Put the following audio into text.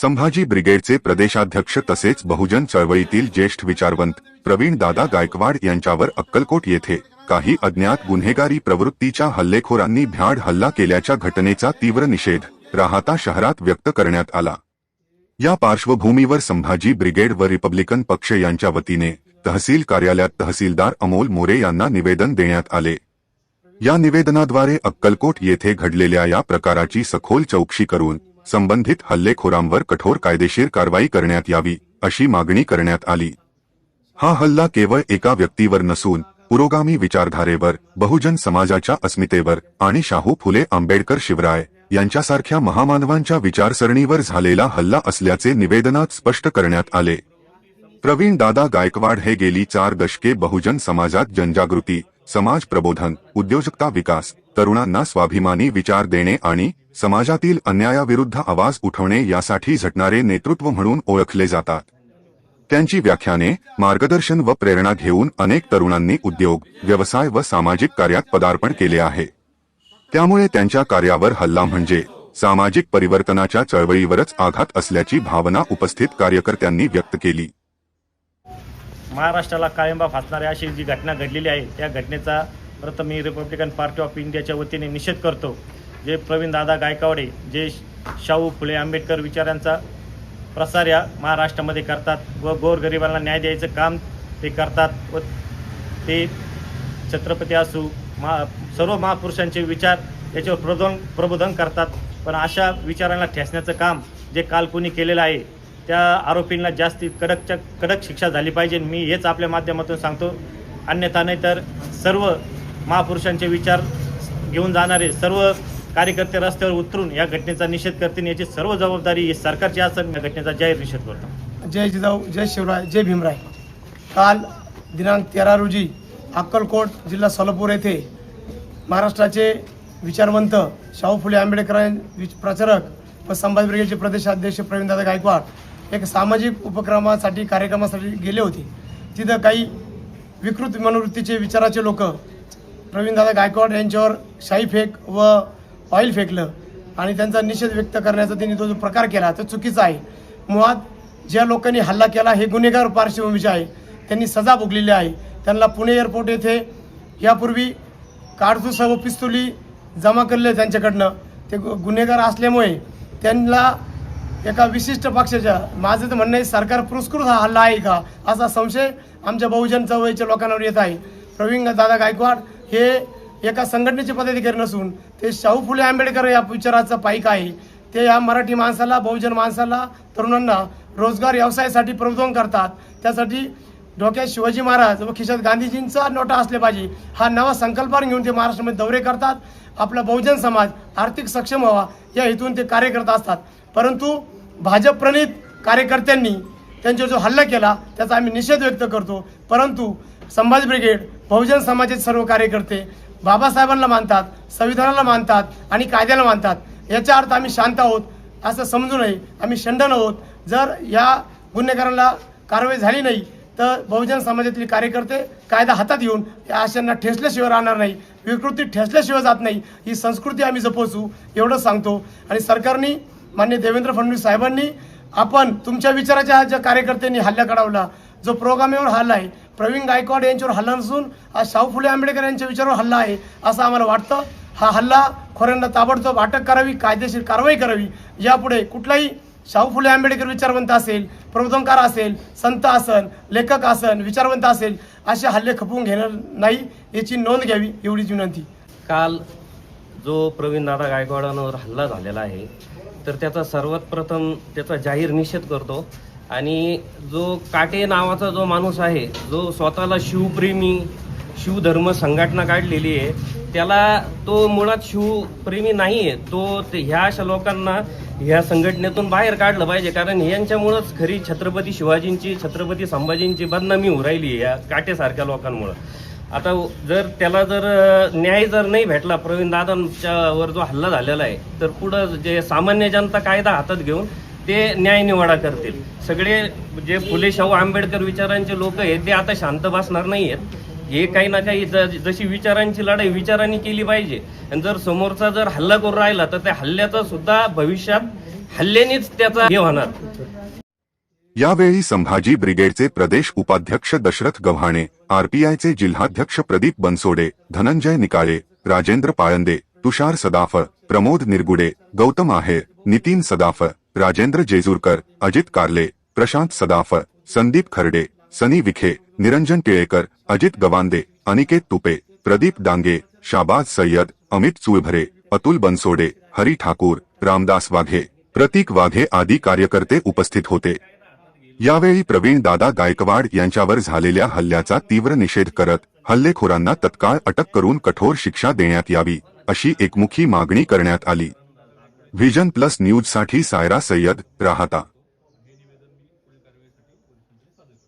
संभाजी ब्रिगेडचे प्रदेशाध्यक्ष तसेच बहुजन चळवळीतील ज्येष्ठ विचारवंत प्रवीण दादा गायकवाड यांच्यावर अक्कलकोट येथे काही अज्ञात गुन्हेगारी प्रवृत्तीच्या हल्लेखोरांनी भ्याड हल्ला केल्याच्या घटनेचा तीव्र निषेध राहता शहरात व्यक्त करण्यात आला. या पार्श्वभूमीवर संभाजी ब्रिगेड व रिपब्लिकन पक्ष यांच्या वतीने तहसील कार्यालयात तहसीलदार अमोल मोरे यांना निवेदन देण्यात आले. या निवेदनाद्वारे अक्कलकोट येथे घडलेल्या या प्रकाराची सखोल चौकशी करून संबंधित हल्लेखोरांवर कठोर कायदेशीर कारवाई करण्यात यावी अशी मागणी करण्यात आली. हा हल्ला केवळ एका व्यक्तीवर नसून पुरोगामी विचारधारेवर बहुजन समाजाच्या अस्मितेवर आणि शाहू फुले आंबेडकर शिवराय यांच्यासारख्या महामानवांच्या विचारसरणीवर झालेला हल्ला असल्याचे निवेदनात स्पष्ट करण्यात आले. प्रवीण दादा गायकवाड हे गेली चार दशके बहुजन समाजात जनजागृती समाज प्रबोधन उद्योजकता विकास तरुणांना स्वाभिमानी विचार देणे आणि समाजातील अन्यायाविरुद्ध आवाज उठवणे यासाठी झटणारे नेतृत्व म्हणून ओळखले जातात. त्यांची व्याख्याने मार्गदर्शन व प्रेरणा घेऊन अनेक तरुणांनी उद्योग व्यवसाय व सामाजिक कार्यात पदार्पण केले आहे. त्यामुळे त्यांच्या कार्यावर हल्ला म्हणजे सामाजिक परिवर्तनाच्या चळवळीवरच आघात असल्याची भावना उपस्थित कार्यकर्त्यांनी व्यक्त केली. महाराष्ट्राला कायंबा फासणारी अशी जी घटना घडलेली आहे त्या घटनेचा प्रथम मी रिपब्लिकन पार्टी ऑफ इंडियाच्या वतीने निषेध करतो. जे प्रवीण दादा गायकवाडे जे शाहू फुले आंबेडकर विचारांचा प्रसार या महाराष्ट्रामध्ये करतात व गोरगरिबांना न्याय द्यायचं काम ते करतात व ते छत्रपती असू महा सर्व महापुरुषांचे विचार याच्यावर प्रबोधन प्रबोधन करतात. पण अशा विचारांना ठेसण्याचं काम जे काल कुणी केलेलं आहे त्या आरोपींना जास्ती कडकच्या कडक शिक्षा झाली पाहिजे. मी हेच आपल्या माध्यमातून सांगतो अन्यथा नाही तर सर्व महापुरुषांचे विचार घेऊन जाणारे सर्व कार्यकर्ते रस्त्यावर उतरून या घटनेचा निषेध करतील याची सर्व जबाबदारी सरकारची असून या घटनेचा जाहीर निषेध करतो. जय जिजाऊ जय शिवराय जय भीमराय. काल दिनांक तेरा रोजी अक्कलकोट जिल्हा सोलापूर येथे महाराष्ट्राचे विचारवंत शाहू फुले आंबेडकर विच- प्रचारक व संभाजी ब्रिगेडचे प्रदेशाध्यक्ष प्रवीणदादा गायकवाड एक सामाजिक उपक्रमासाठी कार्यक्रमासाठी गेले होते. तिथं काही विकृत मनोवृत्तीचे विचाराचे लोक प्रवीणदादा गायकवाड यांच्यावर शाही फेक व ऑइल फेकलं आणि त्यांचा निषेध व्यक्त करण्याचा त्यांनी तो जो प्रकार केला तो चुकीचा आहे. मुळात ज्या लोकांनी हल्ला केला हे गुन्हेगार पार्श्वभूमीचे आहे. त्यांनी सजा भोगलेली आहे. त्यांना पुणे एअरपोर्ट येथे यापूर्वी काडतूस व पिस्तुली जमा केले त्यांच्याकडनं. ते गु- गुन्हेगार असल्यामुळे त्यांना एका विशिष्ट पक्षाच्या माझं तर म्हणणं आहे सरकार पुरस्कृत हा हल्ला आहे का? असा संशय आमच्या बहुजन चळवळीच्या लोकांवर येत आहे. प्रवीण दादा गायकवाड हे एका संघटनेचे पदाधिकारी नसून ते शाहू फुले आंबेडकर या विचाराचा पाईक आहे. ते या मराठी माणसाला बहुजन माणसाला तरुणांना रोजगार व्यवसायासाठी प्रबोधन करतात. त्यासाठी डोक्यात शिवाजी महाराज व खिशात गांधीजींचा नोटा असले पाहिजे. हा नवा संकल्पान घेऊन ते महाराष्ट्रामध्ये दौरे करतात. आपला बहुजन समाज आर्थिक सक्षम व्हावा या हेतून ते कार्य करत असतात. परंतु भाजपप्रणित कार्यकर्त्यांनी त्यांच्यावर जो हल्ला केला त्याचा आम्ही निषेध व्यक्त करतो. परंतु संभाजी ब्रिगेड बहुजन समाजाचे सर्व कार्यकर्ते बाबासाहेबांना मानतात संविधानाला मानतात आणि कायद्याला मानतात. याचा अर्थ आम्ही शांत आहोत असं समजू नये. आम्ही शंडन आहोत. जर या गुन्हेगारांना कारवाई झाली नाही तर बहुजन समाजातील कार्यकर्ते कायदा हातात घेऊन या आशयांना ठेचल्याशिवाय राहणार नाही. विकृती ठेचल्याशिवाय जात नाही. ही संस्कृती आम्ही जपोसू एवढंच सांगतो. आणि सरकारने मान्य देवेंद्र फडणवीस साहेबांनी आपण तुमच्या विचाराच्या ज्या कार्यकर्त्यांनी हल्ला कडावला जो प्रोग्रामेवर हल्ला आहे. प्रवीण गायकवाड यांच्यावर हल्ला नसून आज शाहू फुले आंबेडकर यांच्या विचारावर हल्ला आहे असं आम्हाला वाटतं. हा हल्ला खोऱ्यांना ताबडतोब अटक करावी कायदेशीर कारवाई करावी. यापुढे कुठलाही शाहू फुले आंबेडकर विचारवंत असेल प्रबोधनकार असेल संत असन लेखक असन विचारवंत असेल असे हल्ले खपवून घेणार नाही याची नोंद घ्यावी एवढीच विनंती. काल जो प्रवीण दादा गायकवाडांवर हल्ला झालेला आहे तर त्याचा सर्वात प्रथम त्याचा जाहीर निषेध करतो आणि जो काटे नावाचा जो माणूस आहे जो स्वतःला शिवप्रेमी शिवधर्म संघटना काढलेली आहे त्याला तो मुळात शिवप्रेमी नाही आहे तो ते ह्या अशा लोकांना ह्या संघटनेतून बाहेर काढलं पाहिजे. कारण यांच्यामुळंच खरी छत्रपती शिवाजींची छत्रपती संभाजींची बदनामी होऊ राहिली आहे या काटेसारख्या लोकांमुळं. आता जर त्याला जर न्याय जर नाही भेटला प्रवीण दादांच्या वर जो हल्ला झालेला आहे तर पुढं जे सामान्य जनता कायदा हातात घेऊन ते न्याय निवाडा करतील. सगळे जे फुले शाहू आंबेडकर विचारांचे लोक आहेत ते आता शांत बसणार नाही आहेत हे काही ना काही जशी विचारांची लढाई विचारांनी केली पाहिजे. आणि जर समोरचा जर हल्ला करून राहिला तर त्या हल्ल्याचा सुद्धा भविष्यात हल्ल्यानेच त्याचा हे होणार. यावेळी संभाजी ब्रिगेडचे प्रदेश उपाध्यक्ष दशरथ गव्हाणे आरपीआयचे जिल्हाध्यक्ष प्रदीप बनसोडे धनंजय निकाळे राजेंद्र पाळंदे तुषार सदाफळ प्रमोद निरगुडे गौतम आहेर नितीन सदाफळ राजेंद्र जेजूरकर अजित कारले प्रशांत सदाफळ संदीप खर्डे सनी विखे निरंजन टिळेकर अजित गवांदे अनिकेत तुपे प्रदीप डांगे शाबाज सय्यद अमित चुळभरे अतुल बनसोडे हरी ठाकूर रामदास वाघे प्रतीक वाघे आदी कार्यकर्ते उपस्थित होते. यावेळी प्रवीण दादा गायकवाड यांच्यावर झालेल्या हल्ल्याचा तीव्र निषेध करत हल्लेखोरांना तत्काळ अटक करून कठोर शिक्षा देण्यात यावी अशी एकमुखी मागणी करण्यात आली. व्हिजन प्लस न्यूजसाठी सायरा सय्यद राहता.